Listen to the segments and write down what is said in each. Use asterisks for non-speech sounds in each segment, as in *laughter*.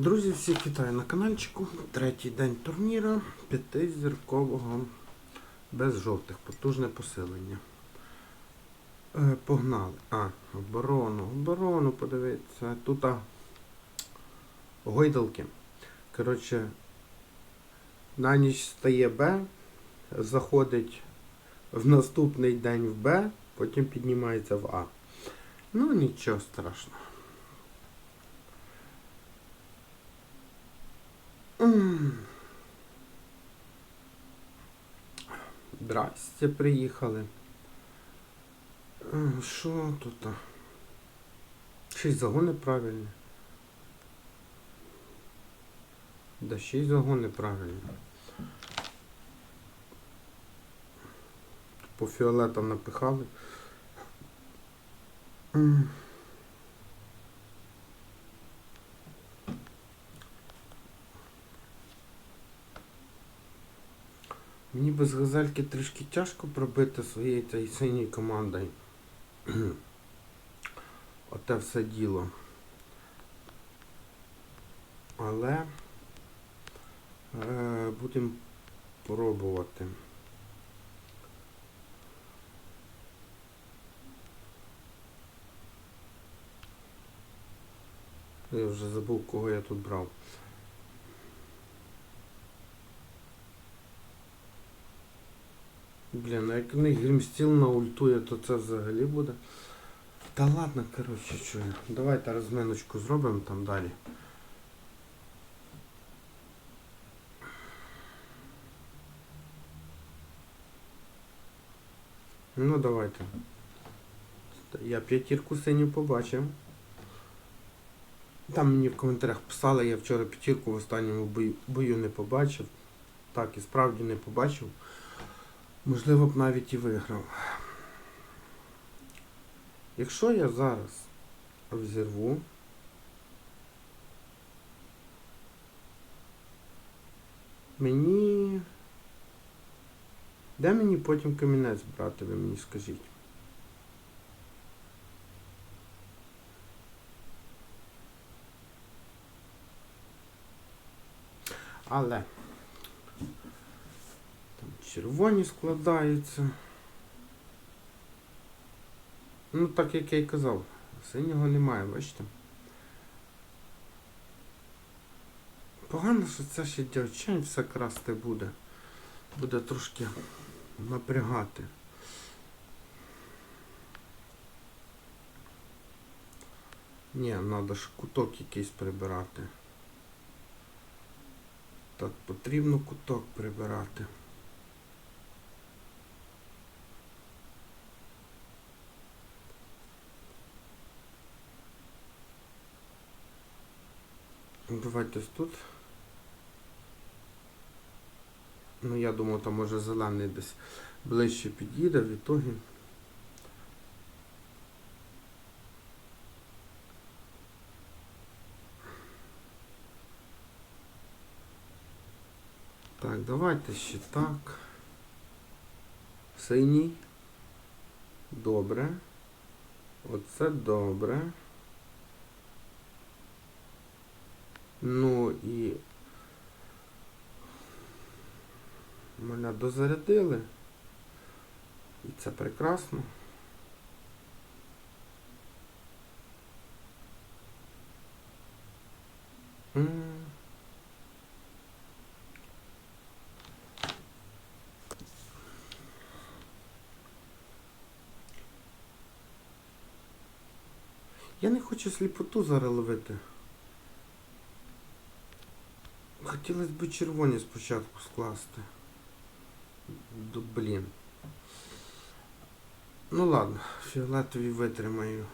Друзі, всіх вітаю на каналчику. Третій день турніра п'ятизіркового без жовтих. Потужне посилення. Е, погнали. А, оборону. Оборону, подивіться. Тут а, гойдалки. Коротше, на ніч стає Б, заходить в наступний день в Б, потім піднімається в А. Ну, нічого страшного. Здрасте, приїхали. Що тут? Шість загони правильні. Да, шість загони правильні. По фіолетам напихали. Мені без газельки трішки тяжко пробити своєю цією синьою командою. *clears throat* Оте все діло. Але е, будемо пробувати. Я вже забув, кого я тут брав. Блін, а як не грімстіл на ультує, то це взагалі буде. Та ладно, коротше, що я. Давайте розминочку зробимо там далі. Ну давайте. Я п'ятірку синю побачив. Там мені в коментарях писали, я вчора п'ятірку в останньому бою, не побачив. Так, і справді не побачив. Можливо б навіть і виграв. Якщо я зараз взірву, мені... Де мені потім камінець брати, ви мені скажіть? Але червоні складаються. Ну, так як я й казав, синього немає, бачите? Погано, що це ще дівчань все красти буде. Буде трошки напрягати. Ні, треба ж куток якийсь прибирати. Так, потрібно куток прибирати. Давайте тут. Ну, я думав, там може зелений десь ближче під'їде, в ітогі. Так, давайте ще так. Синій. Добре. Оце добре. Ну і мене дозарядили. І це прекрасно. Я не хочу сліпоту зараз ловити. Хотілося б червоні спочатку скласти. Д- Блін. Ну ладно, фіолетові витримаю.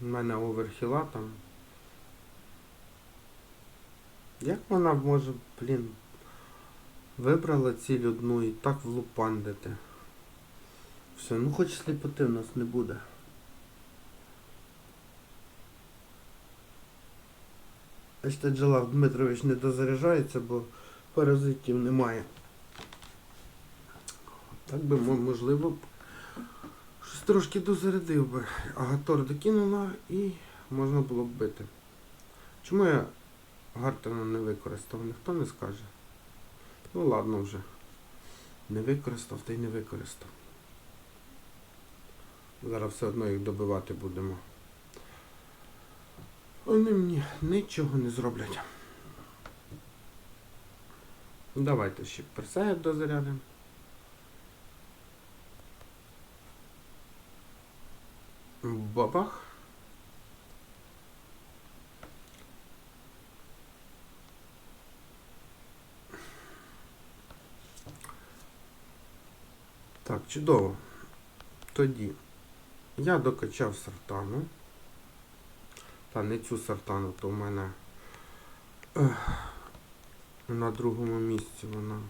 У мене оверхіла там. Як вона може, блін, вибрала ціль одну і так влупандити. Все, ну хоч сліпоти в нас не буде. Бачите, Джалав Дмитрович не дозаряджається, бо паразитів немає. Так би, можливо, щось трошки дозарядив би. Агатор докинула і можна було б бити. Чому я Гартена не використав, ніхто не скаже. Ну ладно вже. Не використав, та й не використав. Зараз все одно їх добивати будемо. Вони мені нічого не зроблять. Давайте ще персеїв дозарядимо. Бабах. Так, чудово. Тоді я докачав сартану. Та не цю сартану, то в мене на другому місці вона.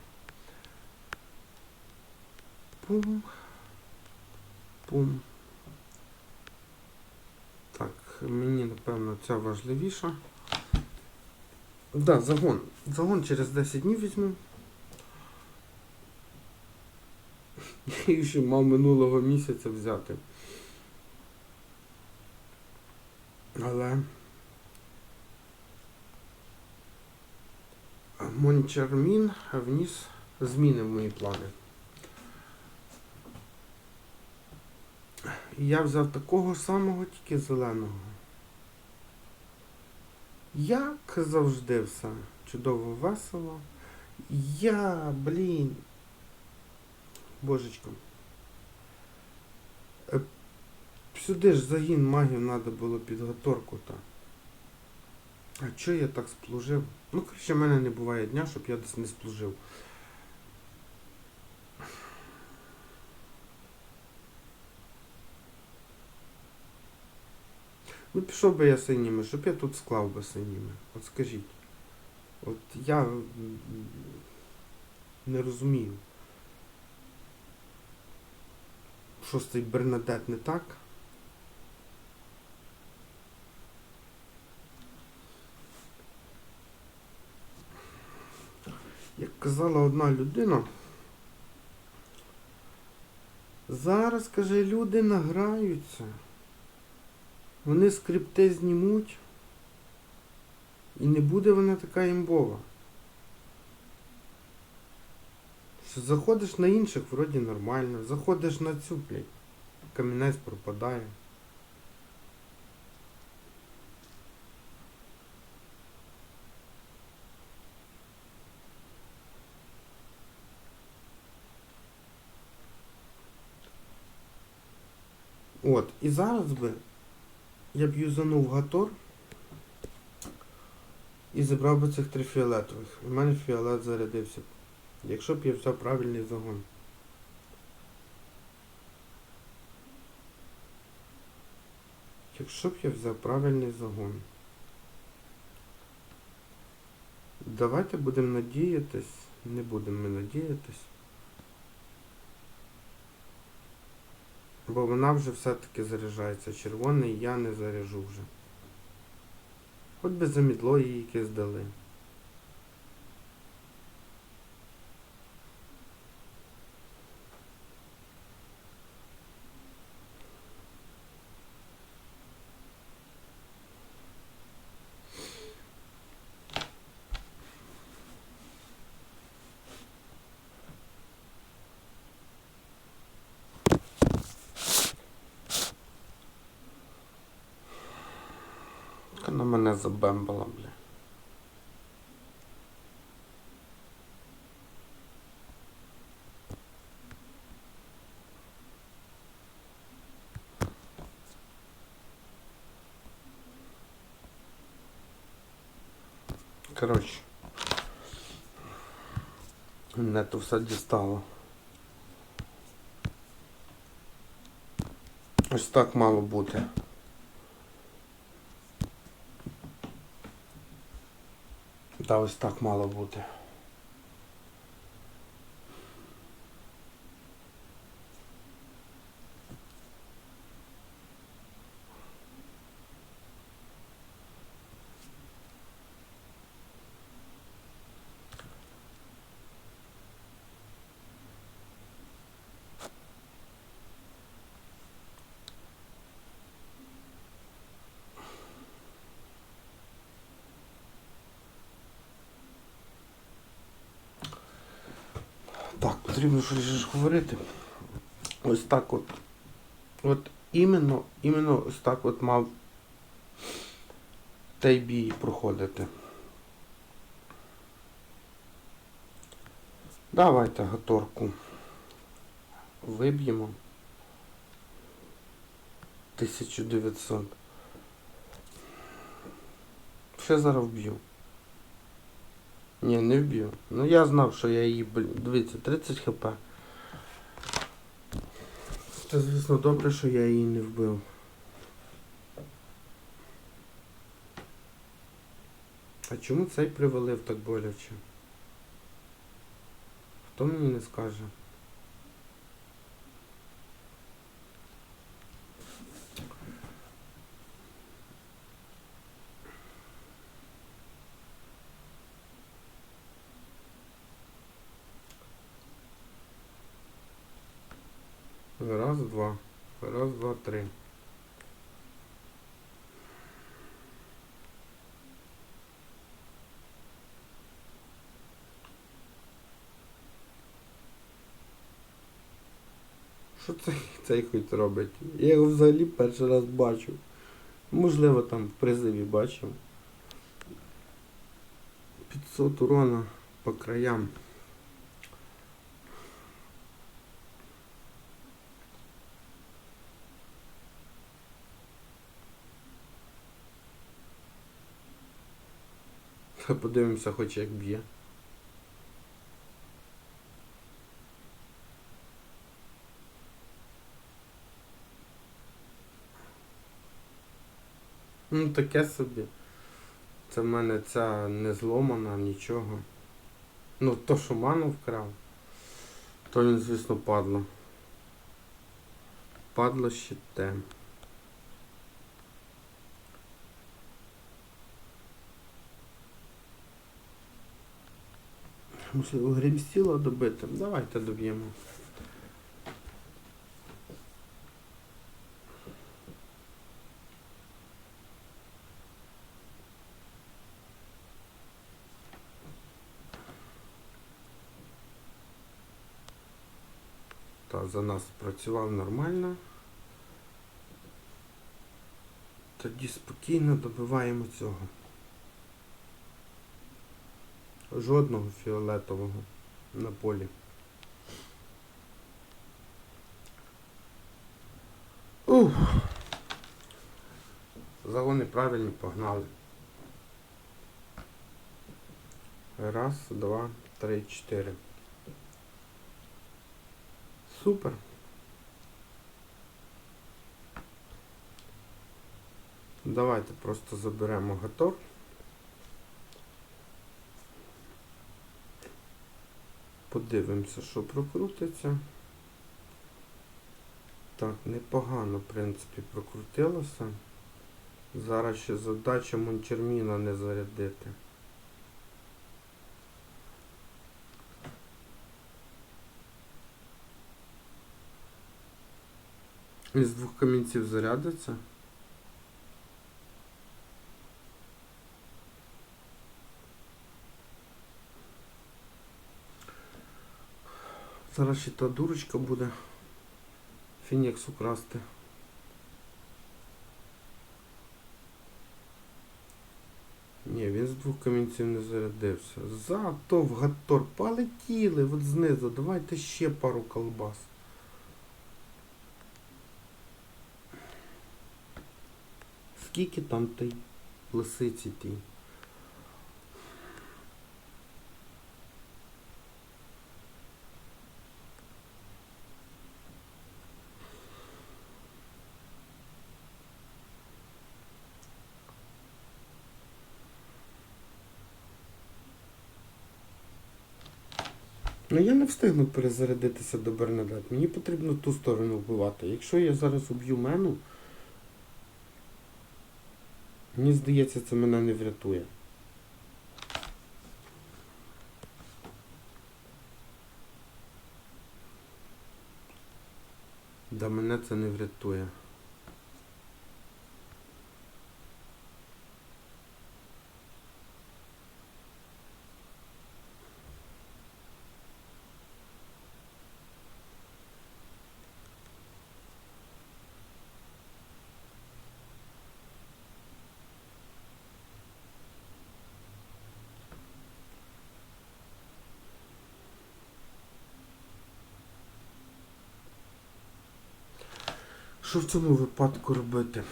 Пум. Пум. Так, мені напевно ця важливіша. Да, загон. Загон через 10 днів візьму. *laughs* Я ще мав минулого місяця взяти. Але Мончармін вніс зміни в мої плани. Я взяв такого самого, тільки зеленого. Як завжди все. Чудово весело. Я, блін. Божечко. Сюди ж загін магів треба було підготовку та. А чого я так сплужив? Ну, коротше, в мене не буває дня, щоб я десь не сплужив. Ну, пішов би я синіми, щоб я тут склав би синіми. От скажіть. От я не розумію. Що з цей Бернадет не так? Як казала одна людина, зараз, каже, люди награються. Вони скрипти знімуть. І не буде вона така імбова. Що заходиш на інших, вроді нормально. Заходиш на цю, блядь, камінець пропадає. От, і зараз би я б юзанув Гатор і забрав би цих три фіолетових. У мене фіолет зарядився. Якщо б я взяв правильний загон. Якщо б я взяв правильний загон. Давайте будемо надіятись. Не будемо ми надіятись. Бо вона вже все-таки заряджається. Червоний я не заряжу вже. Хоч би замідло її якесь дали. Вона мене забембала, бля. Коротше. Мене то все дістало. Ось так мало бути. Та ось так мало бути. Потрібно щось говорити. Ось так от. От іменно, іменно ось так от мав той бій проходити. Давайте гаторку виб'ємо. 1900. Ще зараз вб'ю. Ні, не вб'ю. Ну я знав, що я її, дивіться, 30 хп. Це, звісно, добре, що я її не вбив. А чому цей привалив так боляче? Хто мені не скаже? Раз, два. Раз, два, три. Що цей, цей хоч робить? Я його взагалі перший раз бачу. Можливо, там в призиві бачив. 500 урона по краям. Подивимося хоч як б'є. Ну таке собі. Це в мене ця не зломана, нічого. Ну, то, що ману вкрав, то він, звісно, падло. Падло ще те. Мусив грімстіла добити. Давайте доб'ємо. Та за нас працював нормально. Тоді спокійно добиваємо цього. Жодного фіолетового на полі. Ух. Загони правильні погнали. Раз, два, три, чотири. Супер. Давайте просто заберемо гатор. Подивимося, що прокрутиться. Так, непогано, в принципі, прокрутилося. Зараз ще задача Мончерміна не зарядити. Із двох камінців зарядиться. Зараз ще та дурочка буде Фінікс украсти. Ні, він з двох камінців не зарядився. Зато в гатор полетіли от знизу. Давайте ще пару колбас. Скільки там той лисиці тій? Ну я не встигну перезарядитися до Бернадет. Мені потрібно ту сторону вбивати. Якщо я зараз уб'ю мену, мені здається, це мене не врятує. Да мене це не врятує. Що в цьому випадку робити?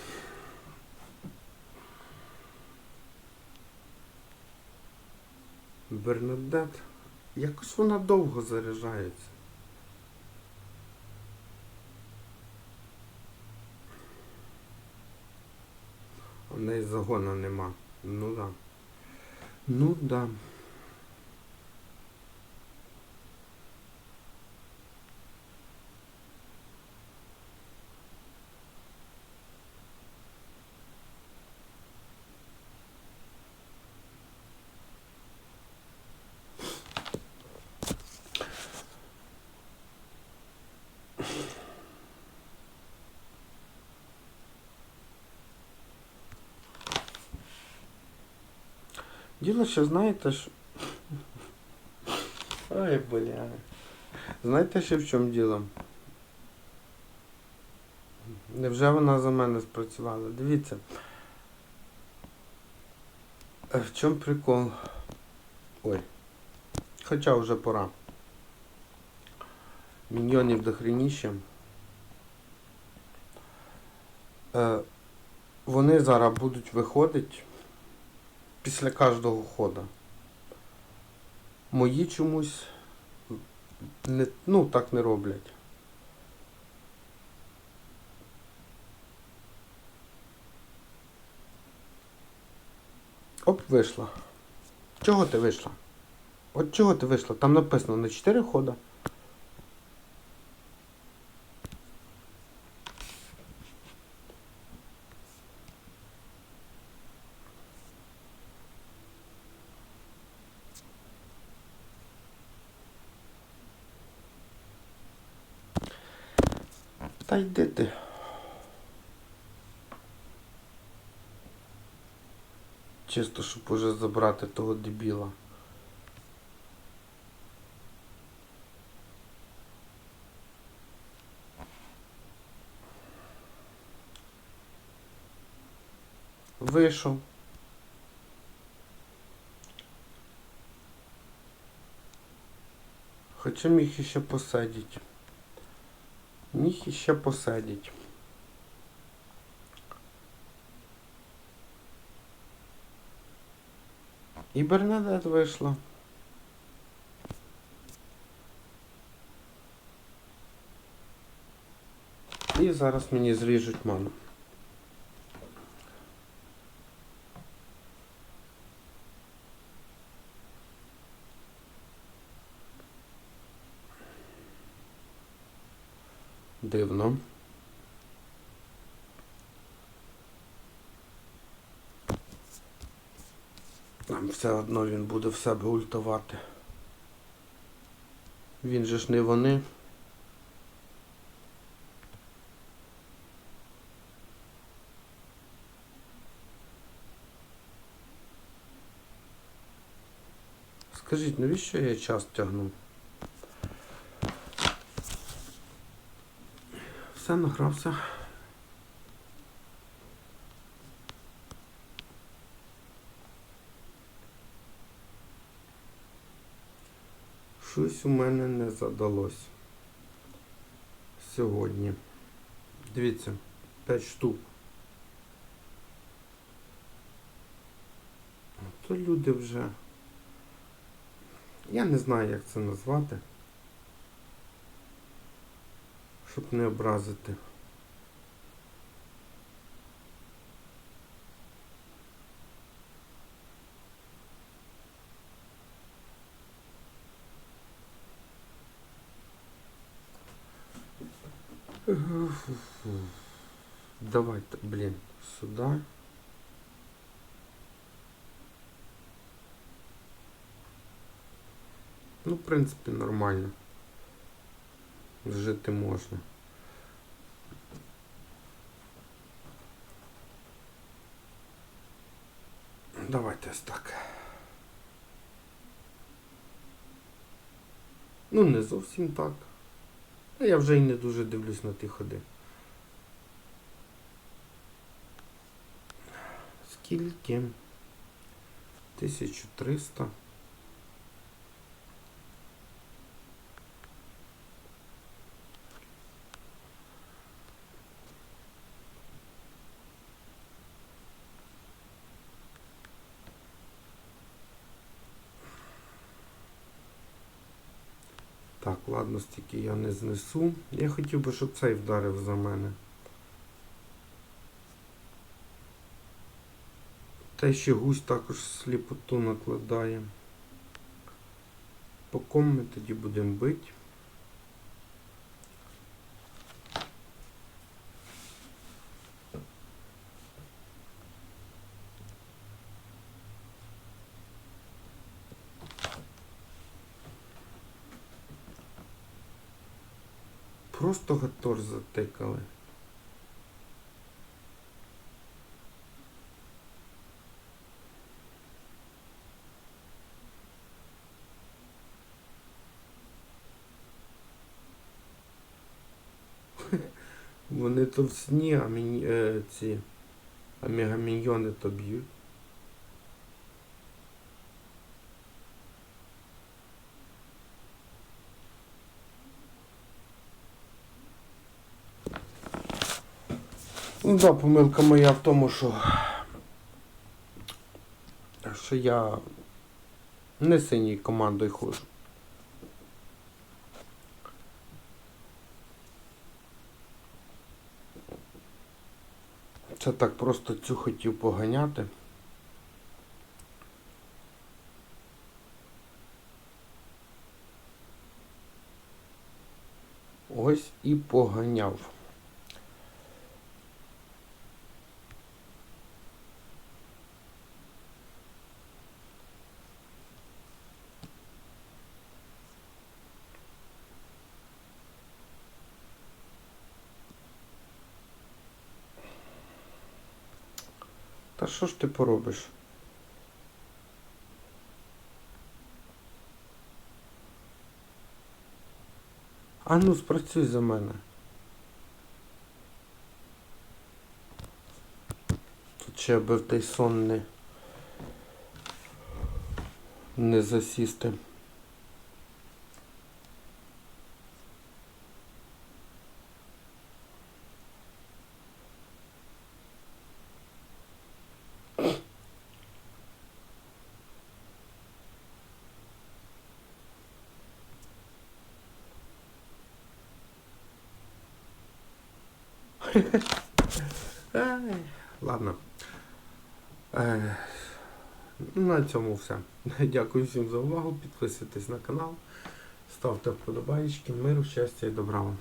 Бернадет. Якось вона довго заряджається. У неї загону нема. Ну да. Ну да. Діло ще, знаєте ж. Ой, бля. Знаєте ще в чому діло? Невже вона за мене спрацювала? Дивіться. Е, В чому прикол? Ой. Хоча вже пора. Міньйонів до хреніща. Е, вони зараз будуть виходити після кожного хода. Мої чомусь не, ну, так не роблять. Оп, вийшла. Чого ти вийшла? От чого ти вийшла? Там написано на 4 хода. Та йди ти. Чисто, щоб уже забрати того дебіла. Вийшов. Хоча міг іще посидіти. Міг іще посидіть. І Бернадет вийшла. І зараз мені зріжуть ману. Дивно. Все одно він буде в себе ультувати. Він же ж не вони. Скажіть, навіщо я час тягну? Все, награвся. Щось у мене не задалось сьогодні. Дивіться, 5 штук. То люди вже. Я не знаю, як це назвати. Щоб не образити. Давайте, блін, сюди. Ну, в принципі, нормально. Жити можна. Давайте ось так. Ну, не зовсім так. Я вже й не дуже дивлюсь на ті ходи. Скільки? 1300. Так, ладно, стільки я не знесу. Я хотів би, щоб цей вдарив за мене. Те ще гусь також сліпоту накладає. По кому ми тоді будемо бити? Просто гатор затикали. Вони то сні, а мені е, ці а мегаміньйони то б'ють. Ну да, помилка моя в тому, що, що я не синій командою ходжу. Це так просто цю хотів поганяти. Ось і поганяв. Що ж ти поробиш? А ну спрацюй за мене. Тут ще аби в той сон не, не засісти. Ай, Ладно. Е, на цьому все. *laughs* Дякую всім за увагу. Підписуйтесь на канал, ставте вподобайки, миру, щастя і добра вам.